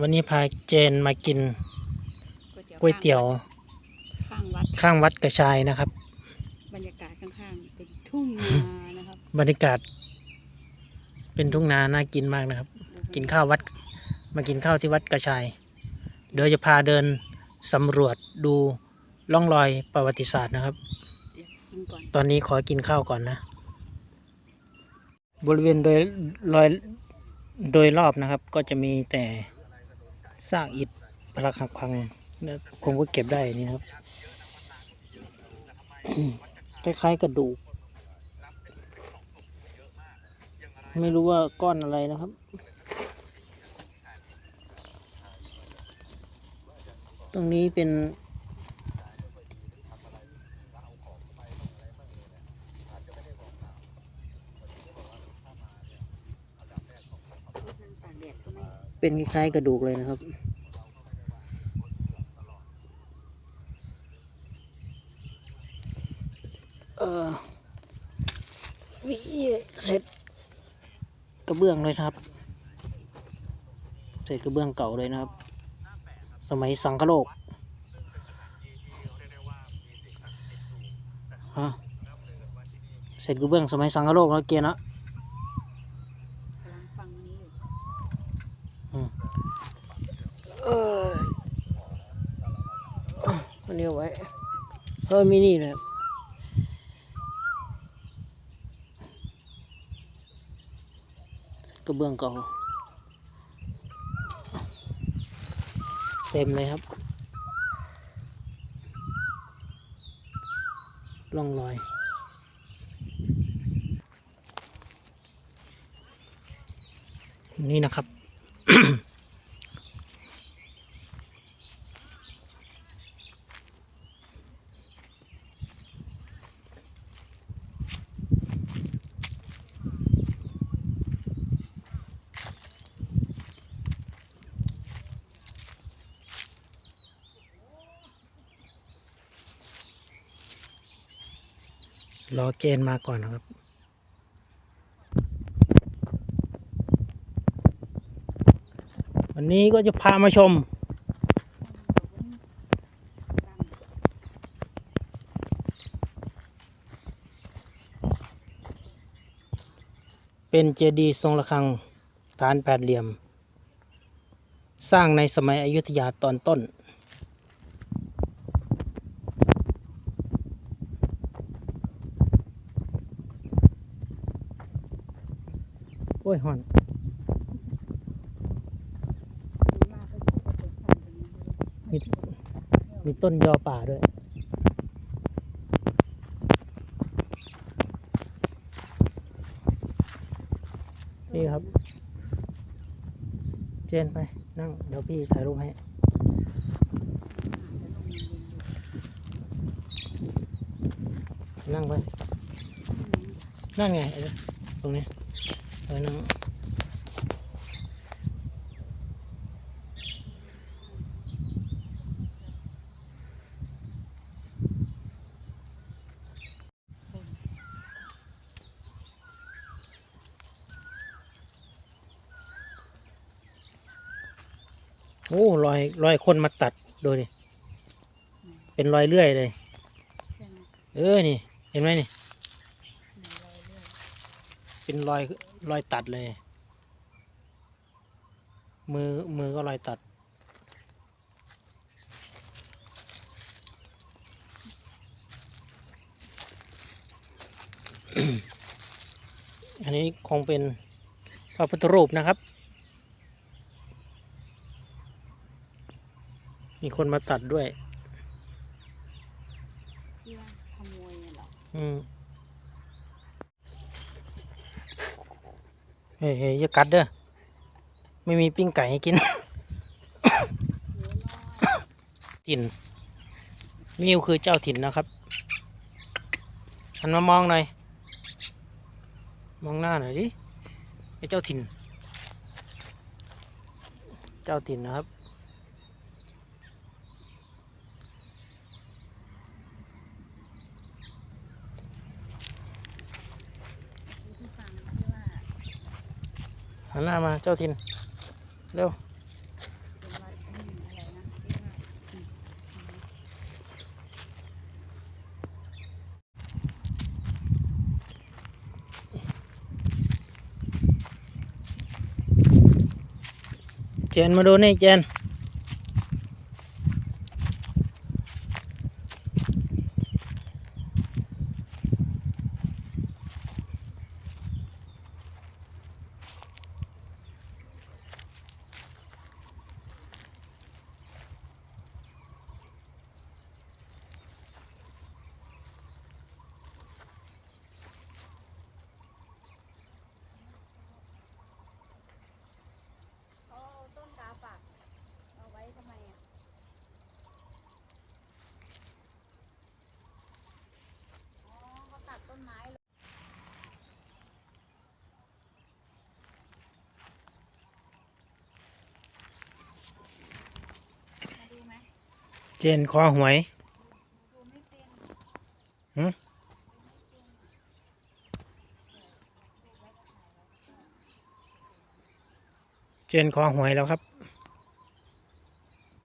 วันนี้พาเจนมากินก๋วยเตี๋ยว ข้างวัดข้างวัดกระชายนะครับ บรรยากาศข้างๆเป็นทุ่งนานะครับบรรยากาศ เป็นทุ่งนาน่ากินมากนะครับ กินข้าววัด มากินข้าวที่วัดกระชาย เดี๋ยวจะพาเดินสำรวจดูร่องรอยประวัติศาสตร์นะครับเดี๋ยวกินก่อนตอนนี้ขอกินข้าวก่อนนะ บริเวณโดยรอยโดยรอบนะครับ ก็จะมีแต่ ซากอิฐพลักหักพังเนี่ยผมก็เก็บได้นี่ครับ คล้ายๆกระดูก ไม่รู้ว่าก้อนอะไรนะครับ ตรงนี้เป็น ตากแดดก็ไม่ เป็นคล้ายๆกระดูกเลยนะครับ เออมีเสร็จกระเบื้องเลยครับเศษกระเบื้องเก่าเลยนะครับ สมัยสังคโลกฮะเศษกระเบื้องสมัยสังคโลกแล้วเกียร์นะ กำลังฟังนี้อยู่ เอออันนี้เอาไว้เออมีนี่เลยครับกระเบื้องเก่าเต็มเลยครับร่องรอยนี่นะครับ รอเกณฑ์มาก่อนนะครับวันนี้ก็จะพามาชม เป็นเจดีย์ทรงระฆังฐานแปดเหลี่ยม สร้างในสมัยอยุธยาตอนต้น อ้ยหอนมีมีต้นยอป่าด้วยนี่ครับ เจนไปนั่ง เดี๋ยวพี่ถ่ายรูปให้นั่งไป นั่นไง ตรงนี้ เออนั่งโอ้รอยรอยคนมาตัดดูดิเป็นรอยเลื่อยเลยใช่ไหมเออ นี่ เห็นไหมนี่ไหนรอยเลือด เป็นรอยรอยตัดเลย มือมือก็รอยตัด อันนี้คงเป็นพระพุทธรูปนะครับ มีคนมาตัดด้วย ที่ว่าขโมยเนี่ยเหรอ อืม เฮ้ยอย่ากัดเด้อ ไม่มีปิ้งไก่ให้กิน ถิ่น นิวคือเจ้าถิ่นนะครับหันมามองหน่อย มองหน้าหน่อยดิไอ้เจ้าถิ่น เจ้าถิ่นนะครับ หันหน้ามาเจ้าทินเร็วเจนมาดูนี่เจน เจนคอหวยหืเจนคอหวยแล้วครับ